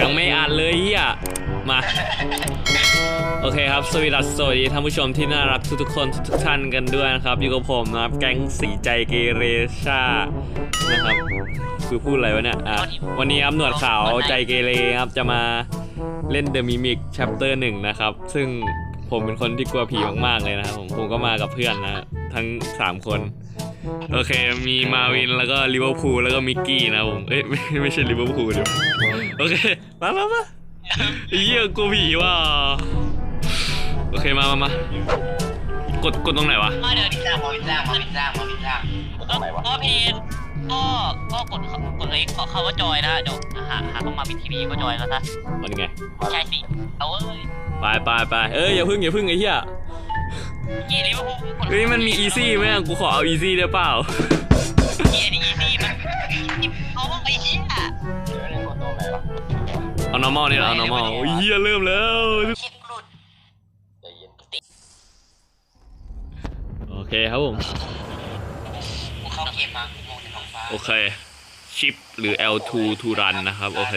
ยังไม่อ่านเลยเฮียมา โอเคครับ สวัสดีครับสวัสดีท่านผู้ชมที่น่ารักทุกๆคนทุกๆท่านกันด้วยนะครับ อยู่กับผมนะครับ แก๊งสีใจเกเรชา นะครับ คือพูดอะไรวะเนี่ย อะ วันนี้ครับหนวดขาวใจเกเรครับ จะมาเล่น The Mimic Chapter 1 นะครับ ซึ่งผมเป็นคนที่กลัวผีมากๆเลยนะครับผม ผมก็มากับเพื่อนนะ ทั้ง 3 คน โอเค มีมาวินแล้วก็ลิเวอร์พูลแล้วก็มิกกี้นะครับผม เอ้ยไม่ไม่ใช่ลิเวอร์พูลเดี๋ยวโอเค มามามาไอ้เหี้ยกลัวผีว่ะโอเค มามามากดกดตรงไหนวะมาเดี๋ยวพิซซ่ามาพิซซ่ามาพิซซ่ามาพิซซ่าก็ก็เพจก็ก็กดกดเลยคำว่าจอยนะเดี๋ยวหาหาต้องมาบิทีวีก็จอยแล้วซะมันไงใช่สิเอาเอ้ยไปไปไปเอ้ยอย่าพึ่งอย่าพึ่งไอ้เหี้ย ยี่ลิเวอร์พูลเฮ้ยมันมีอีซี่ไหมอะกูขอเอาอีซี่ได้เปล่ายี่นี่อีซี่มันเอาไอ้เหี้ยเดี๋ยวนี่กดตรงไหนวะเอา normal นี่เหรอเอา normal โอ้ยเหี้ยเริ่มแล้วคิดหลุดใจเย็นโอเคครับผม กูเข้าเกมมากูมองในท้องฟ้า โอเค ชิปหรือ L2 to run นะครับ โอเค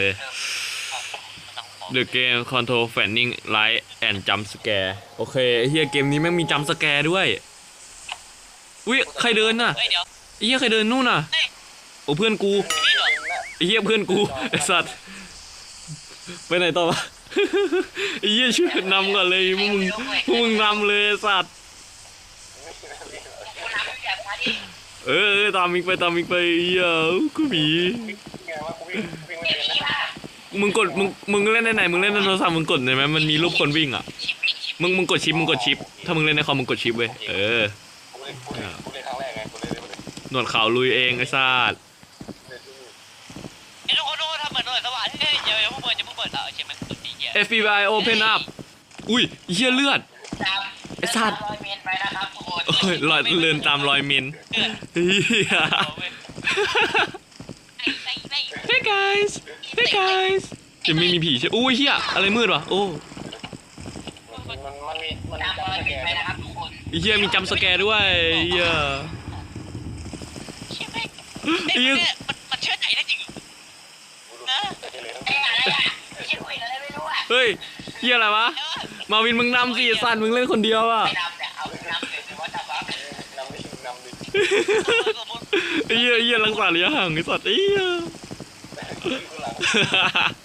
The game control fanning light and jump scare โอเคไอ้เฮียเกมนี้แม่งมี jump scare ด้วยอุ้ยใครเดินน่ะเฮ้ยเดี๋ยวไอ้เฮียใครเดินนู่นน่ะเฮ้ยโอ้เพื่อนกูนี่เหรอไอ้เฮียเพื่อนกูไอ้สัตว์ไปไหนต่อวะ ไอ้เฮียช่วยนำก่อนเลยพวกมึงพวกมึงนำเลยไอ้สัตว์กูน้ำแบบนี้เออเออตามมิกไปตามมิกไปไอ้เฮียกูผี ไงวะกูวิ่งวิ่งไม่เป็นนะ มึงกดมึงมึงเล่นในไหนมึงเล่นในโทรศัพท์มึงกดได้ไหมมันมีรูปคนวิ่งอะชิปปิ้งชิปมึงมึงกดชิปมึงกดชิปถ้ามึงเล่นในคอมมึงกดชิปเว้ยเออกูเล่นกูเล่นกูเล่นครั้งแรกไงกูเล่นกูเล่นหนวดขาวลุยเองไอ้สัตว์เล่นที่นี่ไอ้ทุกคนทุกคนทำเหมือนหน่วยสวัสดิ์เฮ้ยเดี๋ยวเดี๋ยวพวกเปิดจะพวกเปิดเอาเขียนมันตุ่นดีเหี้ย FBI open up อุ้ยเฮียเลือด ไอ้สัตว์ร้อยเมตรไปนะครับทุกคนโอ้ยลอยเลินตามรอยเมนเดือดเฮีย เอาเว้ย ไอ้ไอ้ไอ้ Hey guys Hey guys จะไม่มีผีใช่อุ้ยเฮียอะไรมืดวะโอ้มันมันมันมีมันตามจำรอยสเมแกตรนไปนะครับทุกคนไอ้เฮียมีจัมป์สแกร์ด้วยเฮียเชื่อไหมไอ้เนี่ยมันมันเชื่อใจได้จริงนะแต่ที่เหลือไอ้อะไรอะเชื่อคุยอะไรไม่รู้อะเฮ้ยเฮียอะไรวะมาวินมึงนำสิไอ้สัตว์มึงเล่นคนเดียวอะไม่นำเนี่ยเอานำเลยหรือว่าจะรับนำดินำดิไอ้เฮียไอ้เฮียรักษาระยะห่างไอ้สัตว์ไอ้เฮียกูหลัง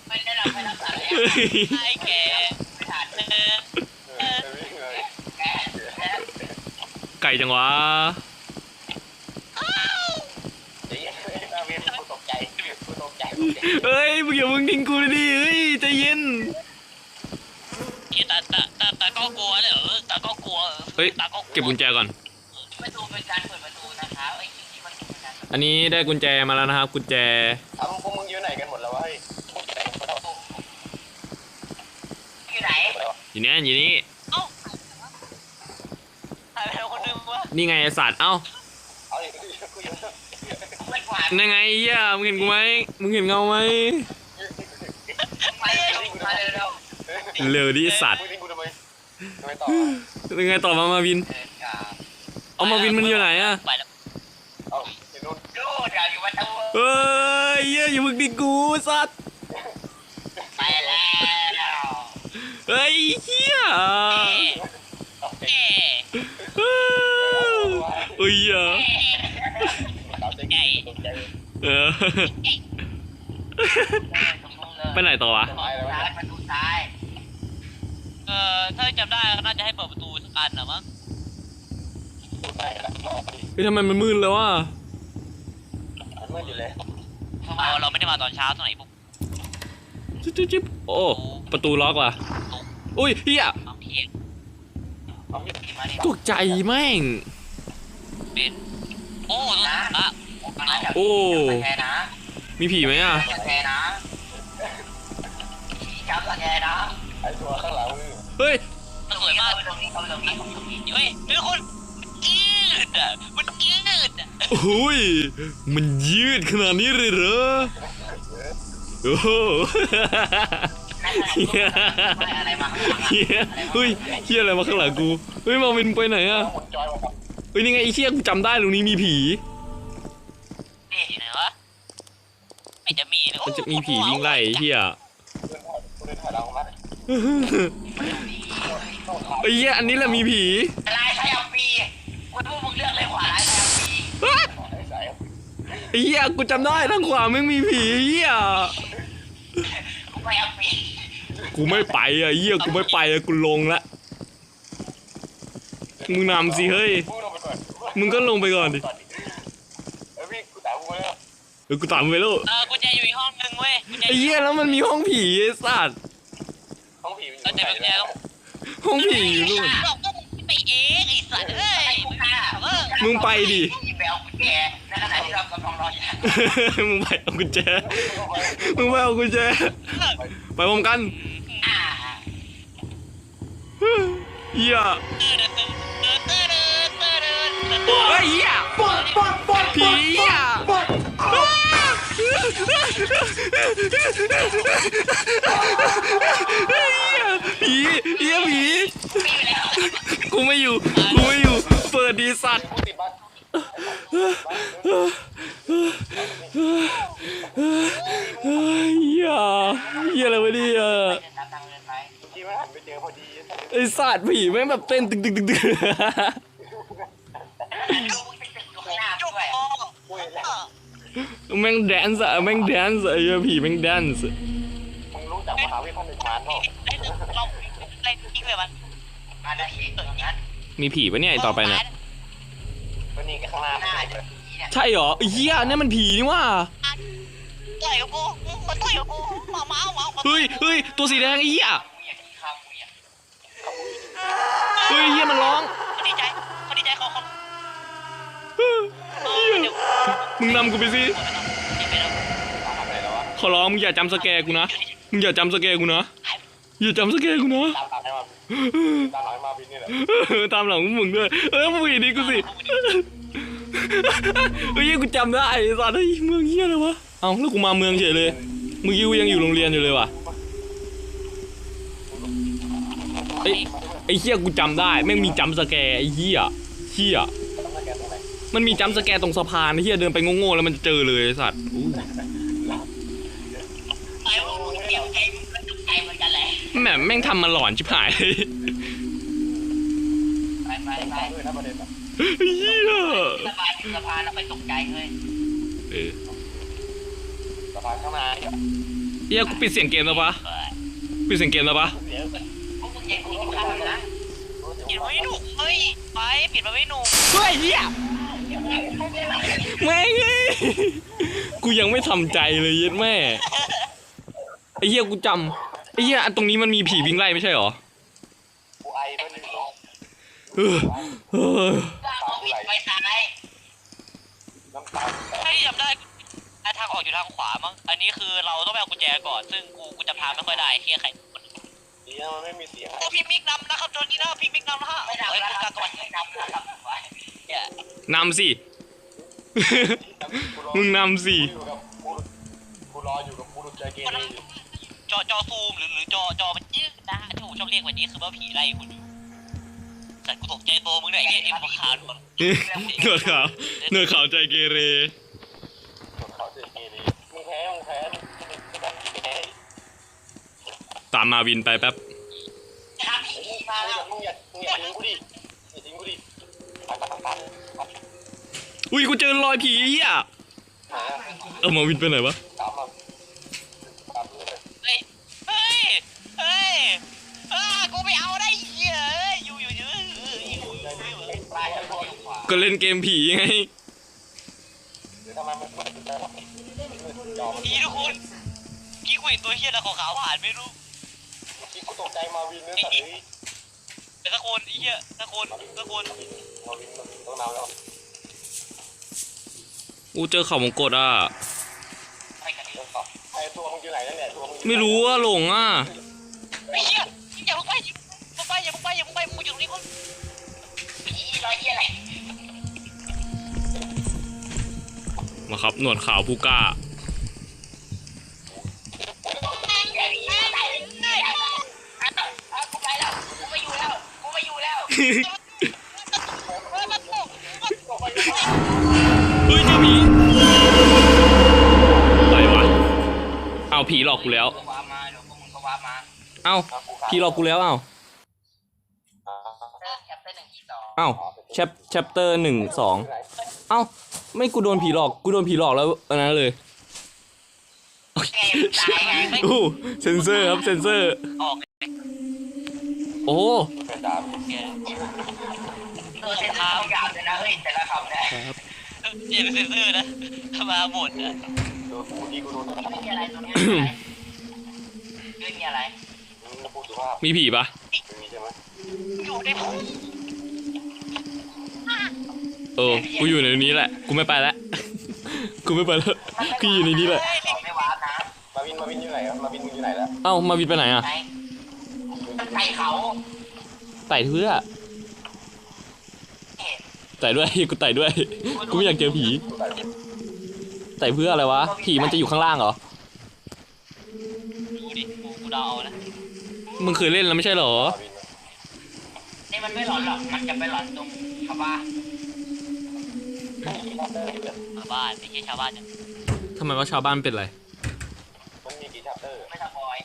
ไม่ได้รับไม่รับสารเลยเฮ้ยไอ้แกไม่ทันเออไก่จังวะเฮ้ยมึงอย่ามึงทิ้งกูเลยดิเฮ้ยใจเย็นแต่แต่แต่แต่ก็กลัวเลยเออต่ก็กลัวเฮ้ยต่ก็เก็บกุญแจก่อนประตูเป็นการเปิดประตูนะคะไอ้ที่มันอันนี้ได้กุญแจมาแล้วนะครับกุญแจ เอาพวกมึงอยู่ไหนกันหมดแล้ววะเฮ้ยแต่งตัว อยู่ไหน อยู่ นี่อยู่นี่เอ้าอะไรคนนึงวะนี่ไงไอ้สัตว์เอ้าเอาดิกูอยู่ไม่กวาดนั่นไงไอ้เหี้ยมึงเห็นกูไหมมึงเห็นเงาไหมไปมาเร็วเร็วดิไอ้สัตว์มึงทิ้งกูทำไมทำไมต่อยังไงต่อมามาวิน เอามาวินมันอยู่ไหนอะไปแล้วเอาไอ้นุ่นดูเดี๋ยวอยู่ประตูเฮ้ยเหี้ยอย่ามึงดิกูสัตว์ ไปแล้ว เฮ้ยเหี้ยเอาเด็กเอ๊ะเฮ้ยเหี้ยสาวเด็กตกใจเออไปไหนต่อวะตายแล้วซ้าะยประตูซ้ายเออถ้าจำได้ก็น่าจะให้เปิดประตูสักอันนะมั้งตายแล้วออกดิเฮ้ยทำไมมันมืดแล้ววะมันมืดอยู่เลยเราเราไม่ได้มาตอนเช้าตอนไหนปุ๊บจิ๊บจิ๊บจิ๊บโอ้ประตูล็อกว่ะ อุ้ยเฮียเอาเทียงเอามีดมาดิตกใจแม่ง เป็นโอ้ตัวอะโอ้แกนะมีผีไหมอะแกนะจับแกนะไอ้ตัวข้างหลังมือเฮ้ยมันสวยมากตรงนี้ตรงนี้ตรงนี้เฮ้ยทุกคนยืดอะมันยืดอะโอ้ยมันยืดขนาดนี้เลยเหรอโอ้โหเฮีย อะไรมาข้างหลังเฮียเฮ้ยเฮียอะไรมาข้างหลังกูเฮ้ยมาวินไปไหนอะหมดจอยมาครับเฮ้ยนี่ไงไอ้เชี่ยกูจำได้ตรงนี้มีผีนี่ไหนวะไม่จะมีมันจะมีผีวิ่งไล่ไอ้เฮียดินถอยหลังมาไอ้เหี้ยอันนี้แหละมีผีลายไทยอัมปีคุณพวกมึงเลือกเลยขวาลายไทยอัมปีอ้าไอ้สายไอ้เหี้ยกูจำได้ทางขวาแม่งมีผีไอ้เหี้ยกูไปอัมปี กูไม่ไปอะไอ้เหี้ยกูไม่ไปอะกูลงละมึงนำสิเฮ้ยพูดลงไปก่อนมึงก็ลงไปก่อนดิเฮ้ยพี่กูตามกูแล้วเออกูตามมึงไปแล้วเออกุญแจอยู่อีกห้องนึงเว้ยกุญแจไอ้เหี้ยแล้วมันมีห้องผีไอ้สัตว์ห้องผีมันอเออยู่แต่ไหนกุญแจเนี่ยต้องห้องผีอยู่นู่นเราก็มึงไปเองไอ้สัตว์เอ้ยเออมึงไปดิอีเบลกุญแจในขณะที่เรากำลังรออยู่มึงไปเอากุญแจมึงไปเอากุญแจไปพร้อมกัน อย่าเฮ้ยย่าปวดปวดปวดผีอย่าปวดผีเยี่ยผีกูไม่อยู่กูไม่อยู่ เปิดดีสัตว์อย่าอย่าอะไรวะเนี่ยดีมากไปเจอพอดี ไอ้สัตว์ผีแม่งแบบเต้นตึกตึกตึกตึกดูมึงตึกอยู่ข้างหน้าด้วยแล้วแม่งแดนซ์อะแม่งแดนซ์อะไอ้เหี้ยผีแม่งแดนซ์มึงรู้จักมหาวิทยาลัยมานเปล่าไอ้ตึกเราเล่นทิ้งเลยมันอันนั้นอีกตึกนั้นมีผีปะเนี่ยไอ้ต่อไปเนี่ยก็นี่ข้างหน้าเลจะยเนี่ยใช่เหรอไอ้เหี้ยเนี่ยมันผีนี่ว่าต่อยกับกูมาต่อยกับกูมาเมาเมาเฮ้ยเฮ้ยตัวสีแดงไอ้เหี้ย กูอยากกินข้าวกูอยาก เฮ้ยเหี้ยมันร้องเขาดีใจเขาดีใจเขาเขาเฮ้ยเอเหี้อยเดี๋ยวมึงนำกูไปสิขอร้องมึงอย่าจำสแกร์กูนะมึงอย่าจำสแกร์กูนะอย่าจำสแกร์กูนะตามหลังให้มาตามหลังให้มาบินนี่แหละเออตามหลังพวกมึงด้วยเออมึงดีกูสิเฮ้ยกูจำได้สัตว์เฮ้เมืองเหี้ยอะไรวะเอ้าแล้วกูมาเมืองเฉยเลยมื่อกี้กูยังอยู่โรงเรียนอยู่เลยวะไอ้ย ไอ้เหี้ยกูจำได้แม่งมีจำสแกร์ไอ้เหี้ยเหี้ยต้องมาแกตรงไหนมันมีจำสแกร์ตรงสะพานไอ้เหี้ยเดินไปโง่ๆแล้วมันจะเจอเลยไอ้สัตว์อู้ไอ้พวกมึงเตรียมใจมึงก็ตกใจเหมือนกันแหละแม่งแม่งทำมาหลอนชิบหายเลยไปไปไปด้วยนะประเด็นอะเหี้ยสะพานสะพานแล้วไปตกใจเลยเออสะพานข้างหน้าเนี่ยเหี้ยกูปิดเสียงเกมแล้วปะปิดเสียงเกมแล้วปะเสียงพวกมึงยังกินข้าวนะปิดไว้หนุ่ม เฮ้ยไปปิดไว้หนุ่มเฮ้ยเหี้ยแม่งเอ้ยกูยังไม่ทำใจเลยเย็ดแม่ไอ้เหี้ยกูจำไอ้เหี้ยอันตรงนี้มันมีผีวิ่งไล่ไม่ใช่เหรอกูไอไปหนึ่งเออเออว่าเขาวิ่งไปซ้ายน้ำตาแตกไม่จำได้ทางออกอยู่ทางขวามั้งอันนี้คือเราต้องไปเอากุญแจก่อนซึ่งกูกูจำทางไม่ค่อยได้เฮียใครดีนะมันไม่มีเสียงโอ้พี่มิกนำนะครับตอนนี้นะพี่มิก นำนะฮะไม่นำแล้วครับก่อนไม่นำนะครับเนี่ยนำสิ มึงนำสิอยู่กับกูกูรออยู่กับกูรุใจเกเรอยู่จอจอซูมหรือหรือจอจอมันยืดนะที่ผมชอบเรียกแบบนี้คือว่าผีไล่คุณอยู่แต่กูตกใจตัวมึงเนี่ยไอ้เนี่ยไอ้พวกขาดหมดเนือขาวเนือขาวใจเกเรเขาใจเกเรมึงแพ้มึงแพ้แพ้ตามมาวินไปแป๊บทางผี มาแล้วมึงอย่ามึงอย่าทิ้งกูดิอย่าทิ้งกูดิไปไปไปไปอุ้ยกูเจอรอยผีเหี้ยหาเออมาวินไปไหนวะตามมาตามเลยเฮ้ย เฮ้ย เฮ้ยเออกูไม่เอาได้เหี้ยเอ้ยอยู่อยู่อยู่อยู่อยู่ ปลายทางบนขวาก็เล่นเกมผีไงทำไมมันไม่ได้ยอมผีทุกคนกี้กูเห็นตัวเหี้ยแล้วขาวๆผ่านไม่รู้ คิดกูตกใจมาวินเนี่ยสัตว์เฮ้ย สักคนไอ้เหี้ยสักคนสักคนมาวินมาวินต้องนำแล้วกูเจอเขาวงกดอะไปกันดิต้องตอบไอ้ตัวมึงอยู่ไหนนั่นแหละตัวมึงไม่รู้ว่าหลงอะ ไอ้เหี้ยอย่าลงไปอย่าลงไปอย่าลงไปอย่าลงไปมึงอยู่ตรงนี้ก่อนผีรอยเหี้ยอะไรมาครับ หนวดขาวผู้กล้ากูไปแล้วกูไม่อยู่แล้วกูไม่อยู่แล้ว เฮ้ยเจอผีอะไรวะเอาผีหลอกกูแล้วความมาเดี๋ยวพวกมึงก็ว่ามาเอ้าพี่รอกูแล้วเอ้าเออแคปเตอร์หนึ่งที่สองเอ้าแชปแชปเตอร์หนึ่งสองเอ้าไม่กูโดนผีหลอกกูโดนผีหลอกแล้วอันนั้นเลยไงตายไงไม่โอ้เซนเซอร์ครับเซนเซอร์ ออก โอ้เป็นดาบเนี่ยเออเซนเซอร์หยาบเลยนะเฮ้ยแต่ละคำเนี่ยเออเซนเซอร์นะมาหมดอะโดนกูดีกูโดนไม่มีอะไรตรงนี้ไม่มีอะไรมึงพูดสุภาพมีผีปะไม่มีใช่ไหมอยู่ในห้องเออ กูอยู่ในนี้แหละ กูไม่ไปแล้ว กูไม่ไปแล้ว กูอยู่ในนี้แหละไม่วาร์ปนะมาวินมาวินอยู่ไหนครับมาวินมึงอยู่ไหนแล้ว เอ้ามาวินไปไหนอะ ไหนไก่เขาไต่เพื่อเห็นไต่ด้วย กูไต่ด้วย กูไม่อยากเจอผีกูใส่ไต่เพื่ออะไรวะ ผีมันจะอยู่ข้างล่างเหรอ ดูดิกูกูเดานะมึงเคยเล่นแล้วไม่ใช่เหรอมาวินนี่มันไม่หลอนหรอก มันจะไปหลอนตรงชาวบ้านชาวบ้านไม่ใช่ชาวบ้านเนี่ยทำไมว่าชาวบ้านเป็นไร มันมีกี่ชัปเตอร์ไม่สปอย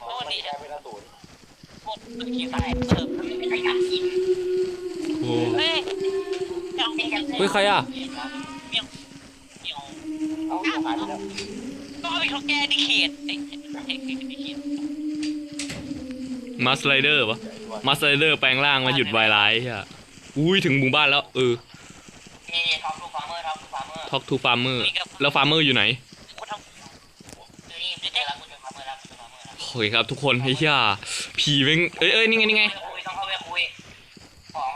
โอ้มันดีมีแค่เป็นอสูรโคตรตึกขี้ใส่เออไม่ใช่อยากกินโอ้เฮ้ยยังมีกันเฮ้ยใครอะเมี่ยงเมี่ยงเอาหายไปแล้วก็เอาไปเขาแก้ที่เขตไอ้เขตเขตที่เขตมาสไลเดอร์ปะมาสไลเดอร์แปลงร่างมาหยุดไวร้ายอะอุ้ยถึงหมู่บ้านแล้วเออท็อปทูฟาร์เมอร์ท็อปทูฟาร์เมอร์ท็อกทูฟาร์เมอร์แล้วฟาร์เมอร์อยู่ไหน โอ้ยครับทุกคนเฮ้ยอะผีแม่งเอ้ยเอ้ยนี่ไงนี่ไงคุยต้องเข้าไปคุยของ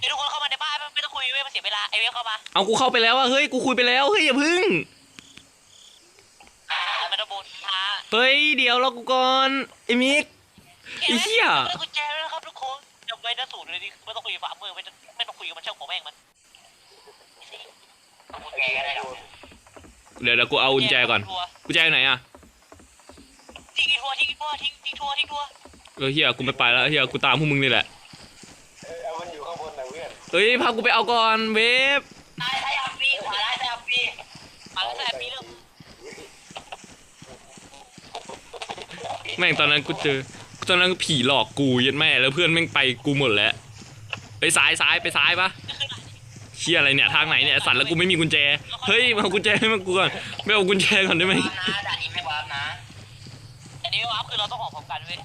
เดี๋ยวทุกคนเข้ามาในบ้านไม่ต้องคุยเว้ยมันเสียเวลาไอเวฟเข้ามาเอากูเข้าไปแล้วอะเฮ้ยกูคุยไปแล้วเฮ้ยอย่าพึ่งอ่ามันต้องบูทช้าเฮ้ยเดี๋ยวรอกูก่อนไอ้มิกไอ้เหี้ยได้กุญแจแล้วนะครับทุกคนจำไว้นะสูตรเลยนี่ไม่ต้องคุยกับฟาร์มเมอร์ไม่ต้องไม่ต้องคุยกับมันช่างหัวแม่งมันกุญแจอะไรหรอเดี๋ยวเดี๋ยวกูเอากุญแจก่อนกุญแจอยู่ไหนอะ ทิ้งทัวร์ทิ้งทัวร์ทิ้งทิ้งทัวร์ทิ้งทัวร์เออเฮียกูไม่ไปแล้วเฮียกูตามพวกมึงนี่แหละเอ้ยเอามันอยู่ข้างบนนะเพื่อนเฮ้ยพากูไปเอาก่อนเวฟซ้ายซ้ายอัพปีขวาซ้ายซ้ายอัพปีขวาซ้ายอัพปีเริ่มแม่งตอนนั้นกูเจอตอนนั้นผีหลอกกูยัดแม่แล้วเพื่อนแม่งไปกูหมดแล้วไปซ้ายซ้ายไปซ้ายปะเชี่ยอะไรเนี่ยทางไหนเนี่ยสัตว์แล้วกูไม่มีกุญแจเฮ้ยมาเอากุญแจให้มากูก่อนไม่เอากุญแจก่อนได้ไหมวาร์ปนะด่านนี้ไม่วาร์ปนะอันนี้ วาร์ปคือเราต้องออกพร้อมกันเว้ย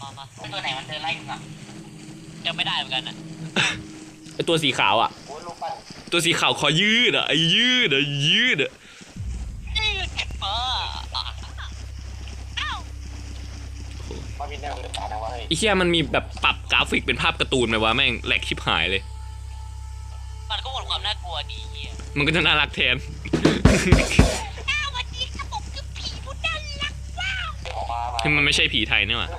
มามาตัวไหนมันเดินไล่มึงอะยังไม่ได้เหมือนกันอะไอตัวสีขาวอะ โอ้ยลูกปั้นตัวสีขาวคอยืดอะไอยืดอะยืดอะยืดมาอ้าวมาวินเนี่ยมันตาดังว่าเฮ้ยไอเชี่ยมันมีแบบปรับกราฟิกเป็นภาพการ์ตูนไหมวะแม่งแหลกชิบหายเลย มันก็หมดความน่ากลัวดีเฮียมันก็จะน่ารักแทน อ้าววันนี้ครับผมคือผีผู้น่ารักว้าว ออกมามาที่มันไม่ใช่ผีไทยเนี่ยว่ะ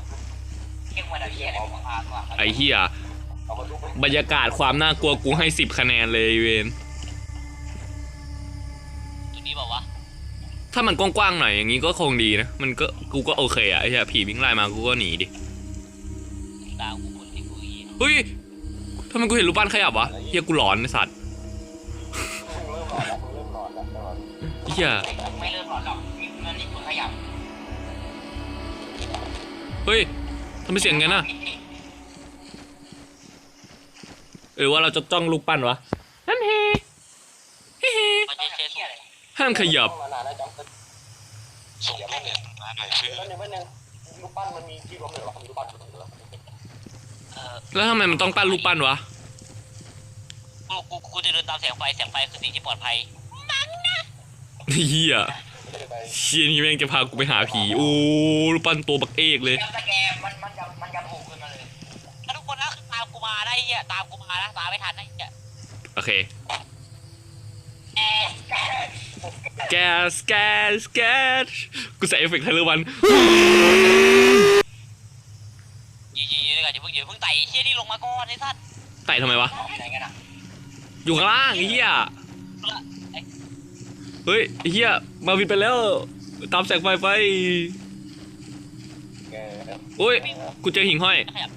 เรียกว่าอะไรเฮียอะไรของพากว่าไอเฮียเอามาลูกไปบรรยากาศความน่ากลัวกูให้สิบคะแนนเลยเวนตัวนี้บอกว่าถ้ามันกว้างๆหน่อยอย่างนี้ก็คงดีนะ มันก็กูก็โอเคอะไอ้เหี้ยผีวิ่งไล่มากูก็หนีดิตามกูคนที่กูเฮียเฮ้ยทำไมกูเห็นรูปปั้นขยับวะเฮียกูหลอนไอ้สัตว์มึงเริ่มหลอนแล้วมึงเริ่มหลอนแล้วตลอดเฮียไม่เริ่มหลอนหรอกนี่มันนี่กูขยับ เฮ้ยทำไมเสียงงั้นอะเออว่าเราจะจ้องรูปปั้นวะนั่นเฮเฮ้เฮมันจะเช็ดอะไรห้ามขยับมานานแล้วจำเป็นส่งให้เนี่ยมาหน่อยเพื่อแล้วหนึ่งวันหนึ่งลูกปั้นมันมีที่ล้มเหลวลูกปั้นเหรอเออแล้วทำไมมันต้องปั้นรูปปั้นวะกูกูกูจะเดินตามแสงไฟแสงไฟคือสิ่งที่ปลอดภัยเฮียไม่ได้ไป เชียนี่แม่งจะพากูไปหาผีโอ้รูปปั้นตัวบักเอกเลยจำสแกมมันมันจะมันจะโผล่ขึ้นมาเลยถ้าทุกคนนะคือตามกูมาได้เฮียตามกูมานะตามไม่ทันนะเฮียโอเค แอสแกสแกสแกสกูใส่เอฟเฟกต์ไทเลอร์วันยียียีก่อนอย่าเพิ่งอย่าเพิ่งไต่เฮียนี่ลงมาก่อนไอ้สัตว์ไต่ทำไมวะ ไหนกันอะอยู่ข้างล่างไอ้เหี้ย เฮ้ยไอ้เหี้ยมาวินไปแล้ว ตามแสงไฟไปแกโอ้ยกูเจอหิ่งห้อยขยับ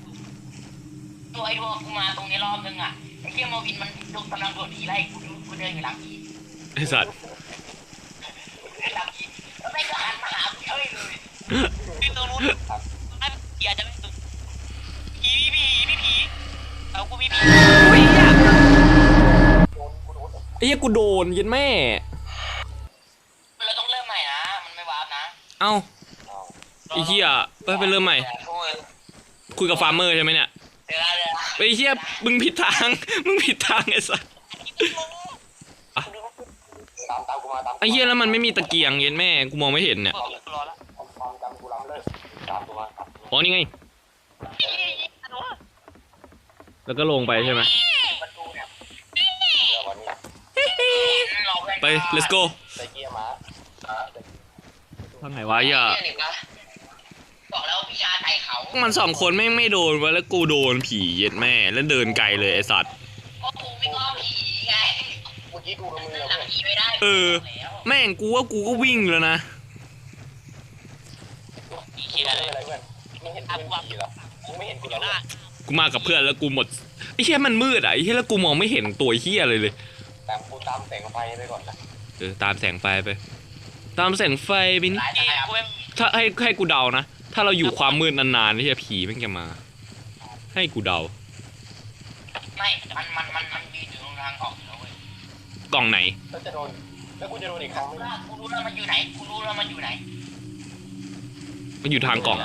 ตัวไอ้พวกกูมาตรงนี้รอบนึงอะไอ้เฮียมาวินมันโดนกำลังโดดผีไล่กูดูกูเดินอยู่หลังผีไอ้สัตว์หลังผีแล้วแม่งก็หันมาหากูเฉยเลยคือตรงไอ้ผีอาจจะไม่ตื่นผีผีผีผีเอากูมีผีโอ้ยเหี้ยโดนกูโดนไอ้เหี้ยกูโดนยันแม่ เราต้องเริ่มใหม่นะ มันไม่วาร์ปนะ เอ้าเอาไอ้เหี้ยไปไปเริ่มใหม่โอ้ยคุยกับฟาร์มเมอร์ใช่ไหมเนี่ยเดี๋ยวนะเดี๋ยวนะไอ้เหี้ยมึงผิดทาง มึงผิดทางไอ้สัสตามตามกูมาตามไอ้เหี้ยแล้วมันไม่มีตะเกียงเย็นแม่กูมองไม่เห็นเนี่ยเปิดกูรอแล้วตามตามตามกูล้ำเลยตามกูมาตามกูมาอ๋อนี่ไง แล้วก็ลงไปใช่ไหมประตูเนี่ยเดี๋ยววันนี้ไป let's go ใส่เกียร์มาอ่าใส่ ทางไหนวะไอ้เหี้ยบอกแล้วพิชาไต่เขามันสองคนไม่งไม่โดนวะแล้วกูโดนผีเย็ดแม่แล้วเดินไกลเลยไอ้สัตว์ ก็กูไม่ง้อผีไงเมื่อกี้กูกับมือหลัเพื่งอนผีไม่ได้เออแม่งกูว่ากูก็วิ่งแล้วนะผีมึเขีงยนอะไรเลยเพื่อนมึงเห็นกูเป็นผีเหรอมึงไม่เห็นกูอแล้ยู่วหเหรน้าอกูมากับเพื่อนแล้วกูหมดไอ้เหี้ยมันมืดอะไอ้เหี้ยแล้วกูมองไม่เห็นตัวเหี้ยเลยเลย ตามกูตามแสงไฟไปก่อนนะ เออตามแสงไฟไป ตามแสงไฟไปนี่หลายทางกูไม่ถ้าให้ให้กูเดานะ ถ้าเราอยู่ความมืดนานๆนี่จะผีแม่งจะมา ให้กูเดา ไม่ มัน มัน มัน มันยืนอยู่ตรงทางออกอยู่แล้วเว้ยกล่องไหน แล้วจะโดน แล้วกูจะโดนอีกครั้งไหมกูรู้แล้วมันอยู่ไหน กูรู้แล้วมันอยู่ไหนมันอยู่ทางกล่อง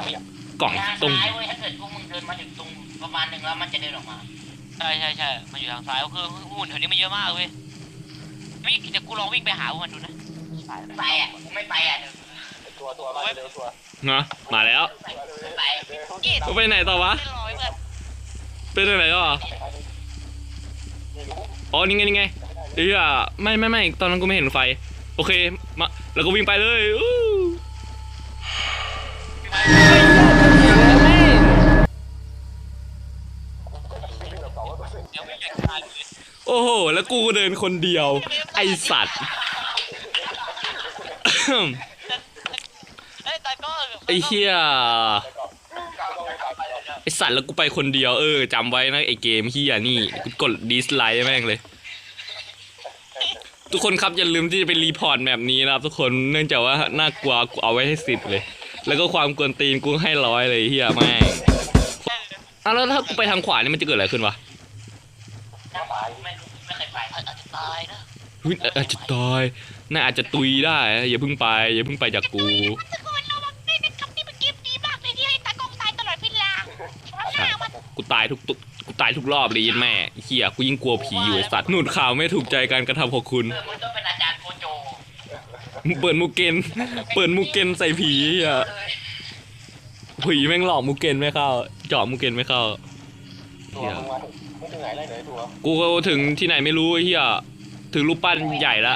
กล่องทางตรง ซ้ายเว้ย ถ้าเกิดพวกมึงเดินมาถึงตรงประมาณหนึ่งแล้วมันจะเดินออกมา ใช่ใช่ใช่มันอยู่ทางซ้ายก็คือหุ่นแถวนี้มันเยอะมากเว้ยไม่เดี๋ยวกูลองวิ่งไปหาพวกมันดูนะ ไปอะกูไม่ไปอะเดี๋ยวตัวตัวมาเร็วตัวนะมาแล้วไปกูไปไหนต่อวะไม่รอไว้เพื่อนไปทางไหนต่อไม่รู้อ๋อนี่ไงนี่ไงเอ้ยอะไม่ไม่ไม่ตอนนั้นกูไม่เห็นไฟ โอเคมาแล้วก็วิ่งไปเลยอู้วิ่งแบบสองร้อยเปอร์เซ็นต์เดี๋ยวไม่อยากทานเลยโอ้โห แล้วกูก็เดินคนเดียว ไอสัตว์ เอ้ยแต่ก็ไอเฮียไปแล้วไอสัตว์แล้วกูไปคนเดียวเออจำไว้นะไอเกมเฮียนี่กูกดดิสไลค์แม่งเลย ทุกคนครับอย่าลืมที่จะไปรีพอร์ตแบบนี้นะครับ ทุกคนเนื่องจากว่าน่ากลัวกูเอาไว้ให้สิบเลย แล้วก็ความกวนตีนกูให้ร้อยเลยเฮียแม่งอะแล้วถ้ากูไปทางขวานี่มันจะเกิดอะไรขึ้นวะไม่รู้ไม่เคยไปอาจจะตายนะเฮ้ยอาจจะตาย น่าอาจจะตุยได้นะอย่าเพิ่งไป อย่าเพิ่งไปจากกูตะโกนระวังด้วยนะครับนี่มันเกมดีมากเลยที่ให้ตากล้องตายตลอดเวลาว้าวมันกูตายทุกตุกูตายทุกรอบเลยยันแม่ไอ้เฮียกูยิ่งกลัวผีอยู่ไอ้สัตว์หนุนข่าวไม่ถูกใจการกระทำของคุณ เออมึงต้องเป็นอาจารย์โกโจเปิดมูเกน เปิดมูเกนใส่ผีอะเลยผีแม่งหลอกมูเกนไม่เข้า เจาะมูเกนไม่เข้าตัวมึงมาถึงมึงถึงไหนได้เลยตัวกูก็ถึงที่ไหนไม่รู้ไอ้เฮียถึงรูปปั้นใหญ่ละ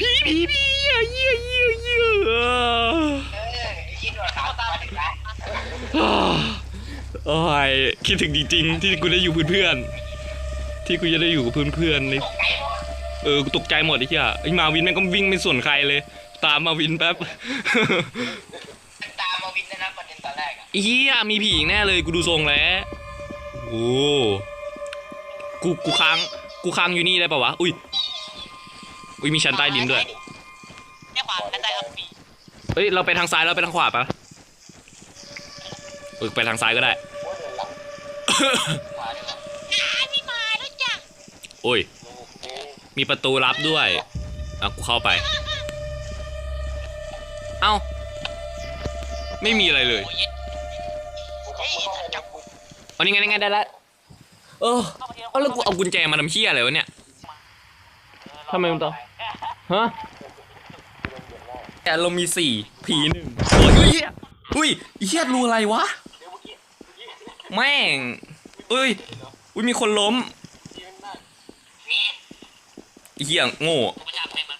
ผีผีผีเยี่ยเยี่ยเยี่ยเยี่ยเออไอ้คิดว่าเขาตามมาถึงแล้วโอ้ยคิดถึงจริงๆที่กูได้อยู่เพื่อนๆที่กูจะได้อยู่กับเพื่อนๆในตกใจหมดเออกูตกใจหมดไอ้เหี้ยไอ้มาวินแม่งก็วิ่งไม่สนใครเลย ตามมาวินแป๊บตามมาวินเลยนะประเด็นตอนแรกอะไอ้เฮียมีผีอีกแน่เลยกูดูทรงแล้วโอ้กูกูค้างกูค้างอยู่นี่ได้ปะวะอุ้ย อุ้ยมีชั้นใต้ดินด้วยเนี่ยขวาใต้ครับผีเฮ้ยเราไปทางซ้ายเราไปทางขวาปะเออไปทางซ้ายก็ได้ว่าเดินหลังขวาดีกว่าอ่าพี่มารู้จักโอ้ยนี่มีประตูลับด้วยอะกูเข้าไป เอ้า ไม่มีอะไรเลยโอ้ยกูเข้ากูเข้าไปนะกูอันนี้ไงนี่ไงได้แล้วเออ เข้ามาทีละคนเอาแล้วกูเอากุญแจมาทำเชี่ยอะไรวะเนี่ย ทำไมมันต้อง ฮะแต่เรามีสี่ผีหนึ่งโอ้ยเหี้ยอุ้ยไอ้เหี้ยรูอะไรวะ แม่งเอ้ยอุ้ยมีคนล้มนี่ไอ้เหี้ยโง่กูไม่ทำให้มัน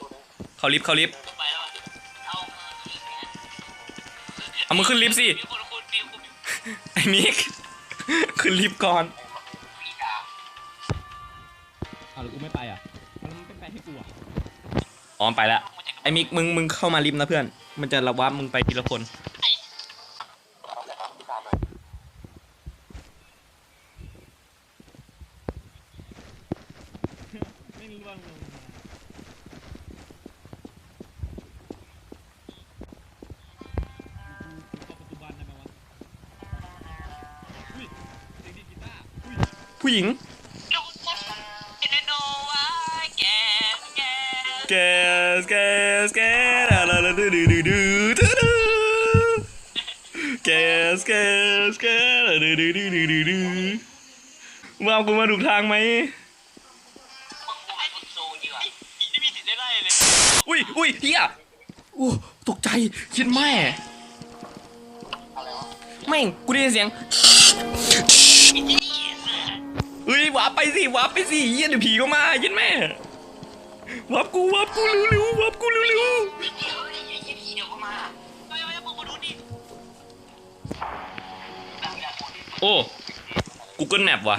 เขาลิฟต์เขาลิฟต์ไปแล้วอะเอาเอามือขึ้นลิฟต์สิมีคนคุณมีคุณไอ้มิกขึ้นลิฟต์ก่อนพี่กาอ้าวแล้วกูไม่ไปอะ อ๋อไปแล้วไอ้มิกมึงมึงเข้ามาลิฟต์นะเพื่อน มันจะระวับมึงไปทีละคน แม่งกูได้ยินเสียงเฮ้ยวับไปสิวับไปสิเยเดี๋ยวผีก็มายินแม่วับกูวับกูเร็วๆวับกูเร็วเดี๋ยวไอ้ยี่ผีเดี๋ยวก็มาเฮ้ยเฮ้ยมึงมาดูนี่ๆโอ้ Google Map ว่ะ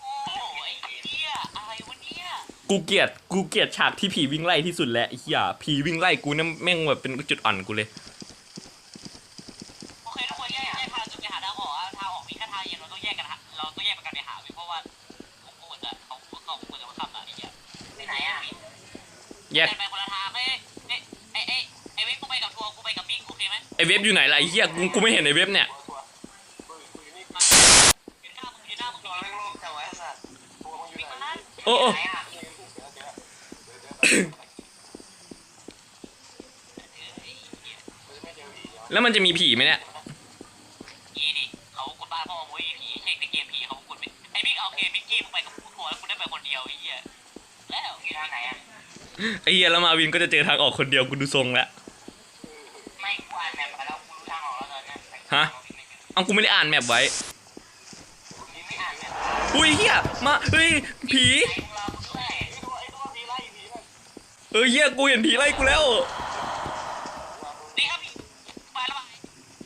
โอ้ยไอ้เหี้ยอะไรวะกูเกลียดกูเกลียดฉากที่ผีวิ่งไล่ที่สุดแล้วไอ้เหี้ยผีวิ่งไล่กูเนี่ยแม่งแบบเป็นจุดอ่อนกูเลย แยก ไปคนละทางเอ้ยเอ้ยไอ้ไอ้ไอ้เว้ยกูไปกับทัวร์กูไปกับบิ๊กโอเคไหมไอเว็บอยู่ไหนล่ะไอ้เหี้ยกูกูไม่เห็นไอเว็บเนี่ย ยืนหน้ามึงยืนหน้ามึงรอเรื่องโลกจังไว้สัตว์บิ๊กมันนั่นโอ้โอ้ไหนอะเอ้ยเหี้ยแล้วมันจะมีผีไหมเนี่ย อีดิเขากดบ้านพ่อมามุ้ยผีเช็คในเกมผีเขากดไปไอ้บิ๊กเอาเคบิ๊กกี้มึงไปกับกูทัวร์แล้วกูได้ไปคนเดียวไอ้เหี้ยแล้วอยู่ทางไหนอะ ไอ้เหี้ยแล้วมาวินก็จะเจอทางออกคนเดียวกูดูทรงแล้วไม่กูอ่านแมปมาแล้วกูรู้ทางออกแล้วตอนเนี้ยฮะเอากูไม่ได้อ่านแมปไว้นี่ไม่อ่านแมปอุ้ยเหี้ยมา เฮ้ย ผี ไอ้มึงรอกูด้วยไอ้ตัวไอ้ตัวผีไล่ผีมันเออเหี้ยกูเห็นผีไล่กูแล้ว นี่ครับไปแล้วไป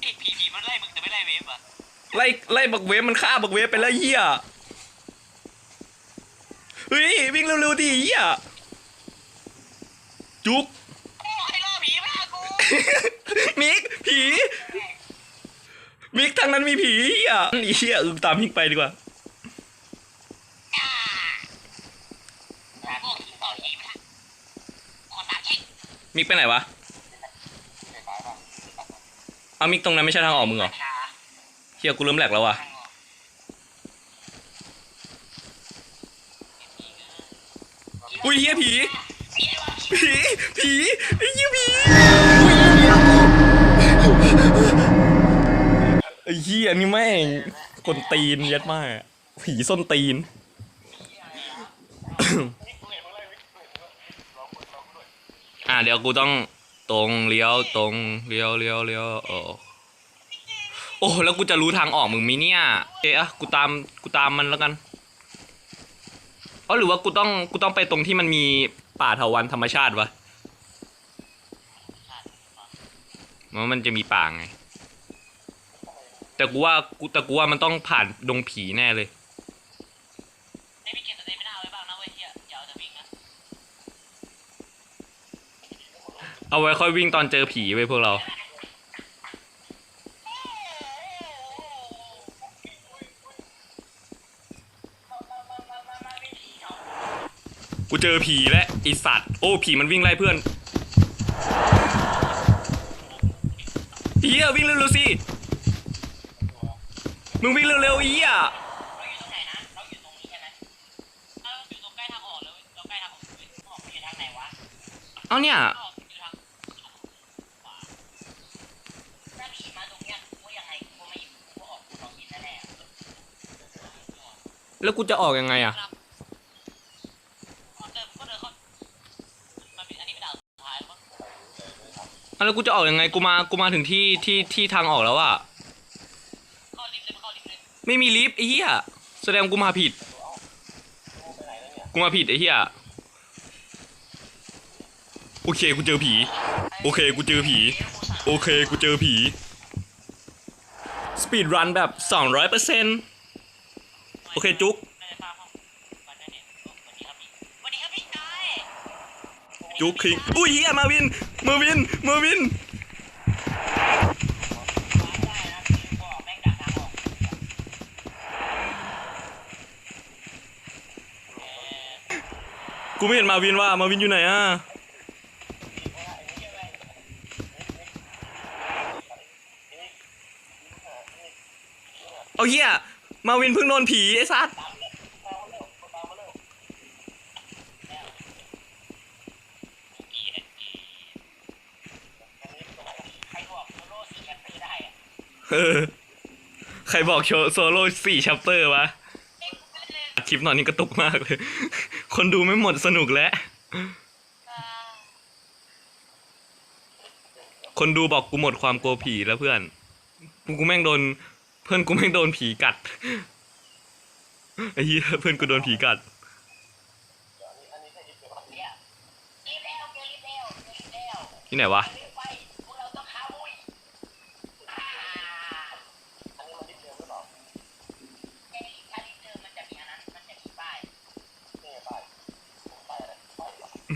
ไอ้ผีผีมันไล่มึงแต่ไม่ไล่เวฟอะไล่ไล่บักเวฟมันฆ่าบักเวฟไปแล้วเหี้ยเฮ้ยวิ่งเร็วๆดิเหี้ย จุ๊บโอ้ไอ้ล่อผีมากูมิกผี มิกทางนั้นมีผีเหี้ยไอ้เหี้ยอึงตามมิกไปดีกว่าอ่าพวกผีต่อผีมาขอตามเช็คมิกไปไหนวะเอามิกตรงนั้นไม่ใช่ทางออกมึงเหรอช้าเฮียกูเริ่มแหลกแล้วว่ะทางออกอุ้ยเฮียผี ผีผีไอ้เฮียผีไอ้เฮียนี่แม่งคนตีนยัดมากผีส้นตีน อะเดี๋ยวกูต้องตรงเลี้ยวตรงเลี้ยวเลี้ยวเลี้ยวโอ้โอ้แล้วกูจะรู้ทางออกมึงมิเนี่ยเอะอะกูตามกูตามมันแล้วกันอ๋อหรือว่ากูต้องกูต้องไปตรงที่มันมี ป่าเถาวันธรรมชาติวะมันมันจะมีป่าไง แต่กูว่ากูแต่กูว่ามันต้องผ่านดงผีแน่เลยไอ้พี่เก็บสเตมิน่าไว้บ้างนะเว้ยเฮียอย่าเอาแต่วิ่งนะเอาไว้ค่อยวิ่งตอนเจอผีไปพวกเรา กูเจอผีแล้วไอสัตว์โอ้ผีมันวิ่งไล่เพื่อนเฮียวิ่งเร็วๆสิมึงวิ่งเร็วๆไอ้เฮียเราอยู่ตรงไหนนะเราอยู่ตรงนี้ใช่ไหมถ้าเราอยู่ตรงใกล้ทางออกเลยเว้ยเราใกล้ทางออกเลยออกไปอยู่ทางไหนวะเอาเนี่ยออกอยู่ทางขวาถ้าผีมาตรงเนี้ยกูว่ายังไงกูก็ไม่อยู่กูก็ออกกูลองกินแน่ๆอะแล้วกูจะออกยังไงอะ ครับเดินก็เดินเข้ามันเป็นอันนี้เป็นด่านสุดท้ายแล้วมั้ง อะแล้วกูจะออกยังไงกูมากูมาถึงที่ที่ที่ทางออกแล้วอะเข้าลิฟต์เลยเข้าลิฟต์เลยไม่มีลิฟต์ไอ้เหี้ยแสดงกูมาผิดกูมาผิดไอ้เหี้ยโอเคกูเจอผี โอเคกูเจอผี โอเคกูเจอผีสปีดรันแบบ 200%โอเคจุ๊กน่าพห้องวันนั้นเนี่ยสวัสดีครับพี่สวัสดีครับพี่นายจุ๊กคิงอุ้ยเฮียมาวิน มาวินมาวิน กูไม่เห็นมาวินว่า มาวินอยู่ไหนอะ เอาเฮียมาวินเพิ่งโดนผีไอ้สัส ใครบอกโซโล่ซีแคปเตอร์ได้อะ เออใครบอกโชว์โซโล่สี่ชัปเตอร์วะอ้ยกูไม่เล่นคลิปนอนนี้กระตุกมากเลย คนดูไม่หมดสนุกแล้ว คนดูบอกกูหมดความกลัวผีแล้วเพื่อน กูกูแม่งโดน เพื่อนกูแม่งโดนผีกัด ไอ้เหี้ยเพื่อนกูโดนผีกัด ที่ไหนวะ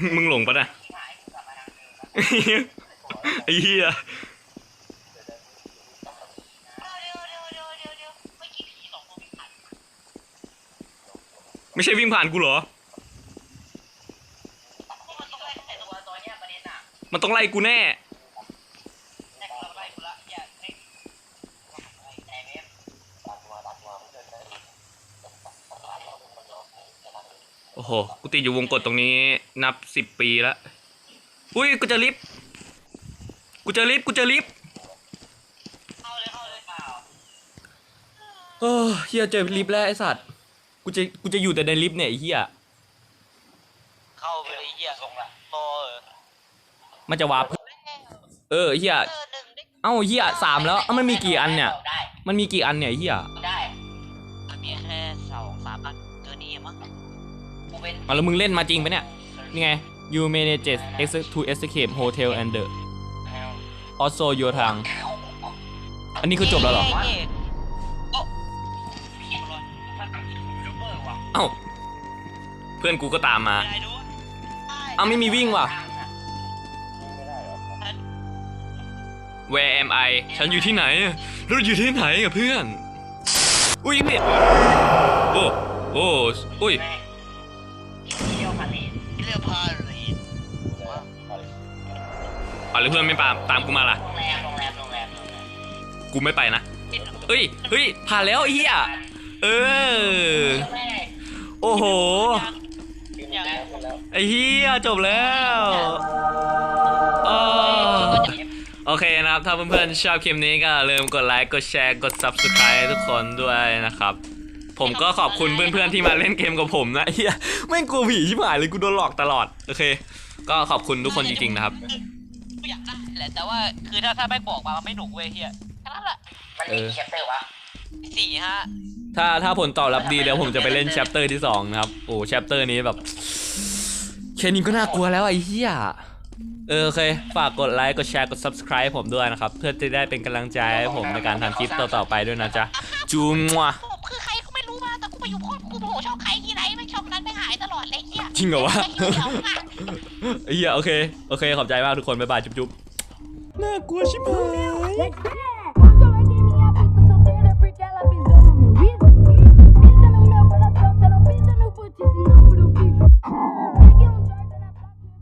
มื่อกี้ผีสองตัววิ่งผ่านไม่ใช่วิ่งผ่านกูเหรอ มันต้องไล่กูแน่วตัวเนี้ยประเด็นอะ มันต้องไล่กูแน่ แน่กูเราไล่กูละอย่าเฮ้ยไล่แต่เว็บ โอ้โห กู ติดอยู่วงกดตรงนี้นับสิบปีแล้วอุ้ยกูจะลิฟต์กูจะลิฟต์กูจะลิฟต์เข้าเลยเข้าเลยเปล่าเออเฮียเจอลิฟต์แล้วไอ้สัตว์กูจะกูจะอยู่แต่ในลิฟต์เนี่ยไอ้เฮียเข้าไปเลยเหี้ยส่งละโตเออมันจะวาร์ปเออเฮียเออหนึ่งได้เอ้าเฮียสามแล้วเอ้ามันมีกี่อันเนี่ย ได้มันมีกี่อันเนี่ยไอ้เฮีย เป็นเอาแล้วมึงเล่นมาจริงปะเนี่ย นี่ไง you manage ex- to escape hotel and the also your ทางอันนี้คือจบแล้วเหรอโอ้ผีมันลอยมันเป็นยูทูบเบอร์ว่ะเอ้า เพื่อนกูก็ตามมาได้ดูเอ้าไม่มีวิ่งว่ะ Where am I ฉันอยู่ที่ไหนเราอยู่ที่ไหนกับเพื่อน อุ้ยผิดโอ้ โอ้ อุ้ย เอาแล้วเพื่อนไม่ตามตามกูมาล่ะ โรงแรมโรงแรมโรงแรมโรงแรมกูไม่ไปนะเฮ้ยเฮ้ยผ่านแล้วไอ้เหี้ยเออ แม่โอ้โหอย่างไอ้เหี้ยจบแล้วอ้อโอเคนะครับ ถ้าเพื่อนๆชอบคลิปนี้ก็อย่าลืมกดไลค์ กดแชร์ กด subscribe ให้ทุกคนด้วยนะครับ ผมก็ขอบคุณเพื่อนๆที่มาเล่นเกมกับผมนะเฮียไม่งกลัวผีชิบหายเลยกูโดนหลอกตลอด โอเค ก็ขอบคุณทุกคนจริงๆนะครับ อยากได้แหละ แต่ว่าคือถ้าถ้าไม่บอกมามันไม่หนุกเว้ยเฮียแค่นั้นแหละมันมีกี่แชปเตอร์วะสี่ฮะถ้าถ้าผลตอบรับดีเดี๋ยวผมจะไปเล่นแชปเตอร์ที่สองนะครับ โอ้แชปเตอร์นี้แบบแค่นี้ก็น่ากลัวแล้วไอ้เหี้ยเออโอเค ฝากกดไลค์ กดแชร์ กด subscribe ให้ผมด้วยนะครับ เพื่อจะได้เป็นกำลังใจให้ผมในการทำคลิปต่อๆไปด้วยนะจ๊ะ จูมัวผมคือใครก็ ไปอยู่โคตรกูโมโหชอบใครทีไรไม่ชอบนั้นไม่หายตลอดเลยเฮียจริงเหรอวะเฮียโอเคโอเคขอบใจมากทุกคนบ๊ายบายจุ๊บน่ากลัวชิบหา Oh.